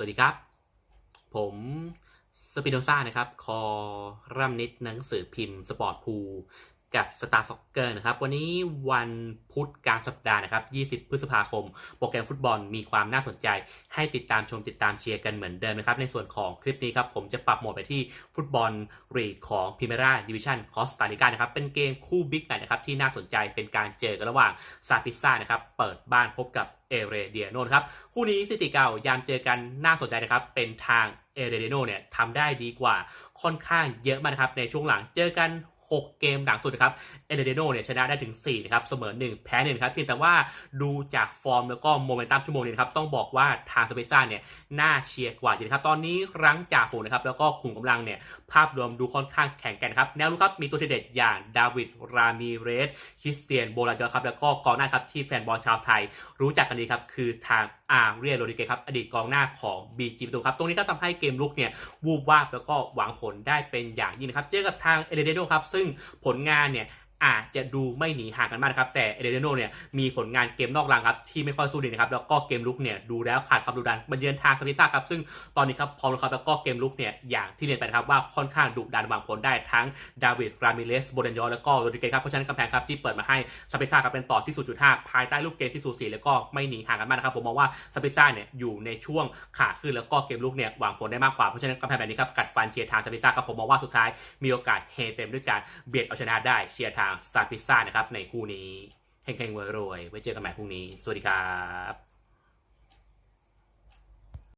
สวัสดีครับ ผมสปิโนซ่านะครับ คอรัมนิดหนังสือพิมพ์สปอร์ตพู กับ Star Soccer นะครับ วันนี้วันพุธกลางสัปดาห์นะครับ 20 พฤษภาคม โปรแกรมฟุตบอลมีความน่าสนใจ ให้ติดตามชมติดตามเชียร์กันเหมือนเดิมนะครับ ในส่วนของคลิปนี้ครับ ผมจะปรับโหมดไปที่ฟุตบอลรีกของพิเมราดิวิชั่นคอสตาริกานะครับ เป็นเกมคู่บิ๊กแมตช์นะครับที่น่าสนใจเป็นการเจอกันระหว่างซาปิซ่านะครับ เปิดบ้านพบกับเอเรเดียโนนะครับ คู่นี้สถิติเก่ายามเจอกันน่าสนใจนะครับ เป็นทางเอเรเดียโนเนี่ยทำได้ดีกว่าค่อนข้างเยอะมากนะครับในช่วงหลังเจอกัน 6 เกมหลังสุดนะครับ เอเรเดโนเนี่ยชนะได้ถึง4นะครับ เสมอ 1 แพ้1ครับเพียงแต่ว่าดูจากฟอร์มแล้วก็โมเมนตัมชั่วโมงนี้นะครับ ต้องบอกว่าทางสเปซ่าเนี่ย น่าเชียร์กว่าอยู่นะครับ ตอนนี้รั้งจ่าฝูงนะครับ แล้วก็ขุมกำลังเนี่ย ภาพรวมดูค่อนข้างแข็งแกร่งครับ แนวรุกครับ มีตัวเด็ดอย่างดาวิด รามีเรส คริสเตียน โบราจอร์ครับ แล้วก็กองหน้าครับที่แฟนบอลชาวไทย รู้จักกันดีครับ คือทาง อาเรียโรดิเกครับอดีตกองหน้าของบีจีประตูครับ ตรงนี้ก็ทำให้เกมลุกเนี่ยวูบวาบแล้วก็หวังผลได้เป็นอย่างยิ่งนะครับ เจอกับทางเอเลเดโนครับซึ่งผลงานเนี่ย อาจจะดูไม่หนีห่างกันมากนะครับ แต่เอเดเดโนเนี่ยมีผลงานเกมนอกรางครับ ที่ไม่ค่อยสู้ดีนะครับ แล้วก็เกมลุกเนี่ยดูแล้วขาดความดุดันมาเยือนทางสปิซ่าครับ ซึ่งตอนนี้ครับพร้อมแล้วครับแล้วก็เกมลุกเนี่ยอย่างที่เรียนไปนะครับว่าค่อนข้างดุดันหวังผลได้ทั้งดาวิดรามิเลสโบเดนยอแล้วก็โรดริเกครับเพราะฉะนั้นกำแพงครับที่เปิดมาให้สเปซ่าครับเป็นต่อที่ 0.5 ภายใต้ลูกเกมที่สูสีแล้วก็ไม่หนีห่างกันมากนะครับผมมองว่าสเปซ่าเนี่ยอยู่ในช่วงขาขึ้นแล้วก็เกมลุกเนี่ยหวังผลได้มากกว่าเพราะฉะนั้นกำแพงแบบนี้ครับกัดฟันเชียร์ทางสเปซ่าครับผมมองว่าสุดท้ายมีโอกาสเฮเต็มด้วยการเบียดเอาชนะได้เชียร์ทางซาปิซ่านะครับในคู่นี้เฮงๆรวยไว้เจอกันใหม่พรุ่งนี้ สวัสดีครับ